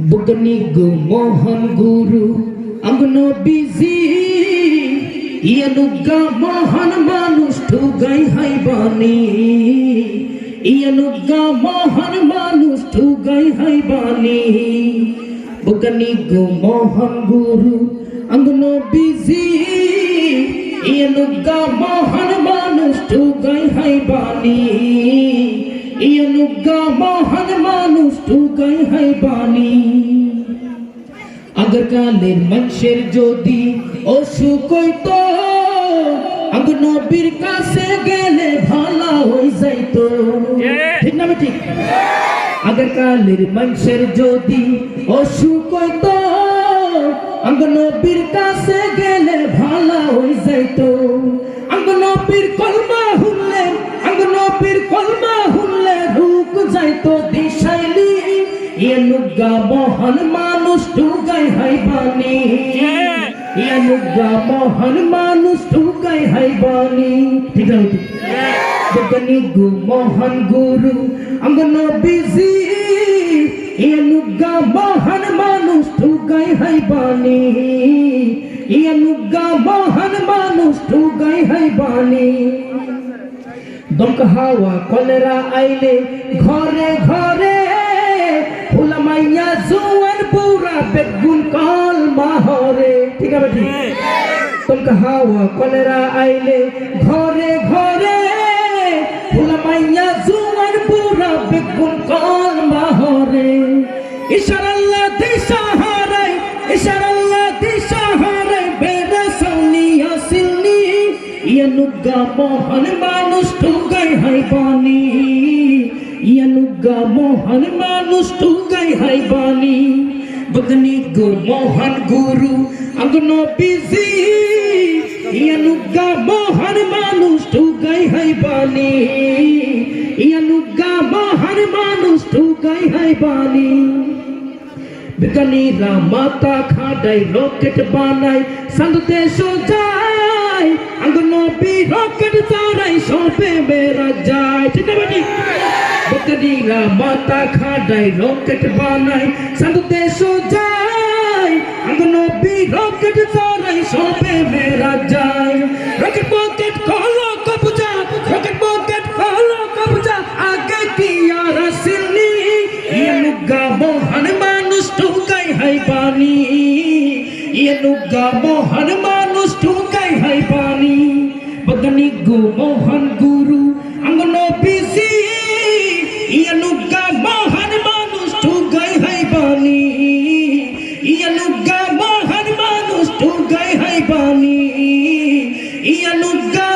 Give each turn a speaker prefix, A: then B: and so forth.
A: बुगनी गो मोहन गुरु, अंगनो busy. ये नुगा मोहन मानुष ठुगाई high बानी। ये नुगा मोहन मानुष ठुगाई हाई बानी। बुगनी गो मोहन गुरु, अंगनो बिज़ी। ये नुगा मोहन मानुष ठुगाई हाई बानी। বানি ইয়ানুগা মোহন মানুষ ঠুগাই হাই বানি আগরকালের মানুষের যদি অসুখ হইতো আগ কাছে গেলে ভালো হয়ে যাইতো। ঠিক না ঠিক আগরকালের মানুষের যদি অসুখ হইতো কাছে গেলে হয়ে যাইতো। কলমা এনুগা মহান মানুষ ঠুকাই হাই বানি এনুগা মহান মানুষ ঠুকাই হাই বানি ঠিক আছে দেখনি গু মহান গুরু অঙ্গন বিজি এনুগা মহান মানুষ ঠুকাই হাই বানি এনুগা মহান মানুষ ঠুকাই হাই বানি দমক হাওয়া কলেরা আইলে ঘরে ঘরে ফুলামাইয়া জোয়ান পুরা বেগুন কল মাহরে। ঠিক আছে, ঠিক? দমক হাওয়া কলেরা আইলে ঘরে ঘরে ফুলামাইয়া জোয়ান পুরা বেগুন কল মাহরে। ইশারাল্লাহ দিশা হারাই ইশারাল্লাহ দিশা হারাই বেড়া সাউনি আসিলনি ইয়ানুগা মোহন মানুষ ঠুকাই হাই বানি ইয়ানুগা মোহন মানুষ ঠুকাই হাই বানি বদনি গো মোহন গুরু অঙ্গন বিজি। ইয়ানুগা মোহন মানুষ ঠুকাই হাই বানি ইয়ানুগা মোহন মানুষ ঠুকাই হাই বানি বিজ্ঞানীরা মাথা খাটাই রকেট বানায় সাধু দেশ যায় আঙ্গনবী রকেট চারাই সবে মেরা যায়। ঠিক আছে বেটি বিজ্ঞানীরা মাথা খাটাই রকেট বানায় সাধু দেশ যায় আঙ্গনবী রকেট চারাই সবে মেরা যায় রকেট পকেট কলো কবজা রকেট পকেট কলো কবজা আগে কি আর আসেনি ইয়েনুগা মোহন মানুষ ঠুকাই হাই পানি ইয়েনুগা মোহন মানুষ ঠুকাই হাই পানি বদনি গো মোহন গুরু অঙ্গন God.